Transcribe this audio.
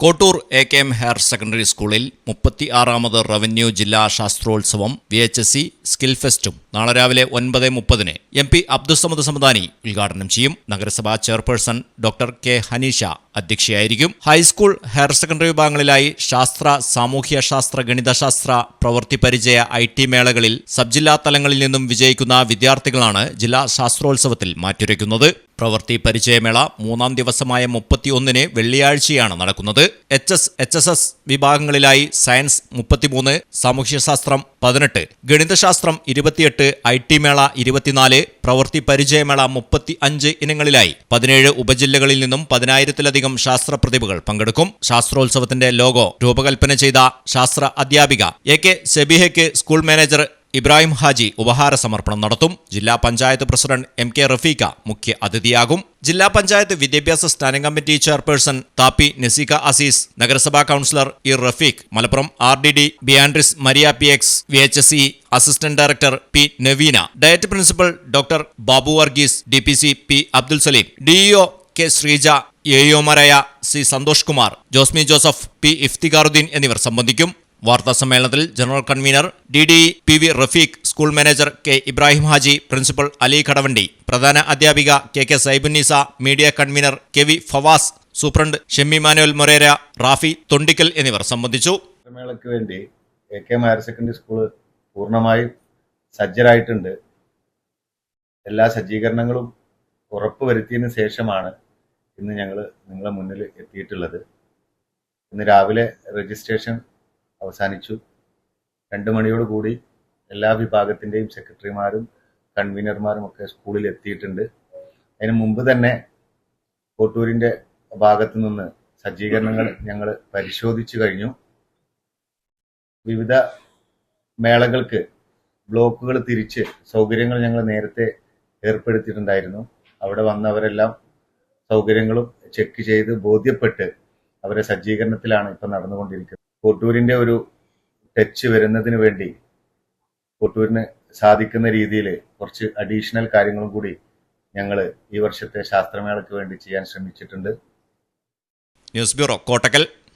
Kottur A K M higher secondary സ്കൂളിൽ മുപ്പത്തി ആറാമത് റവന്യൂ ജില്ലാ ശാസ്ത്രോത്സവം V H S C skill ഫെസ്റ്റും നാളെ രാവിലെ ഒൻപത് മുപ്പതിന് എം പി അബ്ദുസമദ് സമദാനി ഉദ്ഘാടനം ചെയ്യും. നഗരസഭാ ചെയർപേഴ്സൺ ഡോക്ടർ കെ ഹനീഷ അധ്യക്ഷയായിരിക്കും. ഹൈസ്കൂൾ ഹയർ സെക്കൻഡറി വിഭാഗങ്ങളിലായി ശാസ്ത്ര സാമൂഹ്യ ശാസ്ത്ര ഗണിതശാസ്ത്ര പ്രവൃത്തി പരിചയ ഐ ടി മേളകളിൽ സബ് ജില്ലാ തലങ്ങളിൽ നിന്നും വിജയിക്കുന്ന വിദ്യാർത്ഥികളാണ് ജില്ലാ ശാസ്ത്രോത്സവത്തിൽ മാറ്റുരയ്ക്കുന്നത്. പ്രവൃത്തി പരിചയമേള മൂന്നാം ദിവസമായ മുപ്പത്തിയൊന്നിന് വെള്ളിയാഴ്ചയാണ് നടക്കുന്നത്. H S H S S വിഭാഗങ്ങളിലായി science മുപ്പത്തിമൂന്ന് സാമൂഹ്യശാസ്ത്രം പതിനെട്ട് ഗണിതശാസ്ത്രം ഇരുപത്തിയെട്ട് ഐ ടി മേള ഇരുപത്തിനാല് പ്രവൃത്തി പരിചയമേള മുപ്പത്തി അഞ്ച് ഇനങ്ങളിലായി പതിനേഴ് ഉപജില്ലകളിൽ നിന്നും പതിനായിരത്തിലധികം ശാസ്ത്ര പ്രതിഭകൾ പങ്കെടുക്കും ശാസ്ത്രോത്സവത്തിന്റെ ലോഗോ രൂപകൽപ്പന ചെയ്ത ശാസ്ത്ര അധ്യാപിക എ കെ സെബിഹയ്ക്ക് സ്കൂൾ മാനേജർ ഇബ്രാഹിം ഹാജി ഉപഹാര സമർപ്പണം നടത്തും ജില്ലാ panchayat president M K Rafeeqa മുഖ്യ അതിഥിയാകും ജില്ലാ പഞ്ചായത്ത് വിദ്യാഭ്യാസ standing committee chairperson Thappi Naseeka Aziz നഗരസഭാ councillor E Rafeeq Malappuram R D D ബിയാൻഡ്രിസ് Maria P X V H S E assistant director P Naveena DIET principal doctor Babu Varghese D P C P Abdul Salim DEO K Sreeja എയോമരായ C Santhosh Kumar Josmi Joseph P Iftikharuddin എന്നിവർ സംബന്ധിക്കും. വാർത്താ സമ്മേളനത്തിൽ general convener D D P V Rafeeq school manager K Ibrahim Haji principal Ali Kadavandi പ്രധാന അധ്യാപിക K K Saibunnisa media convener K V Fawas superintendent Shemmy Manuel Moreira Rafi Thondikkal എന്നിവർ സംബന്ധിച്ചു. വേണ്ടി A secondary school പൂർണമായും സജ്ജരായിട്ടുണ്ട്. എല്ലാ സജ്ജീകരണങ്ങളും ഉറപ്പുവരുത്തിയതിനു ശേഷമാണ് ഇന്ന് ഞങ്ങൾ നിങ്ങളെ മുന്നിൽ എത്തിയിട്ടുള്ളത്. ഇന്ന് രാവിലെ രജിസ്ട്രേഷൻ അവസാനിച്ചു. രണ്ട് മണിയോട് കൂടി എല്ലാ വിഭാഗത്തിന്റെയും സെക്രട്ടറിമാരും കൺവീനർമാരും ഒക്കെ സ്കൂളിൽ എത്തിയിട്ടുണ്ട്. അതിന് മുമ്പ് തന്നെ കോട്ടൂരിന്റെ ഭാഗത്തു നിന്ന് സജ്ജീകരണങ്ങൾ ഞങ്ങൾ പരിശോധിച്ചു കഴിഞ്ഞു. വിവിധ മേളകൾക്ക് ബ്ലോക്കുകൾ തിരിച്ച് സൗകര്യങ്ങൾ ഞങ്ങൾ നേരത്തെ ഏർപ്പെടുത്തിയിട്ടുണ്ടായിരുന്നു. അവിടെ വന്നവരെല്ലാം സൗകര്യങ്ങളും ചെക്ക് ചെയ്ത് ബോധ്യപ്പെട്ട് അവരെ സജ്ജീകരണത്തിലാണ് ഇപ്പം നടന്നുകൊണ്ടിരിക്കുന്നത്. കോട്ടൂരിന്റെ ഒരു ടച്ച് വരുന്നതിന് വേണ്ടി കോട്ടൂരിന് സാധിക്കുന്ന രീതിയിൽ കുറച്ച് അഡീഷണൽ കാര്യങ്ങളും കൂടി ഞങ്ങൾ ഈ വർഷത്തെ ശാസ്ത്രമേളയ്ക്ക് വേണ്ടി ചെയ്യാൻ ശ്രമിച്ചിട്ടുണ്ട്. News bureau Kottakkal.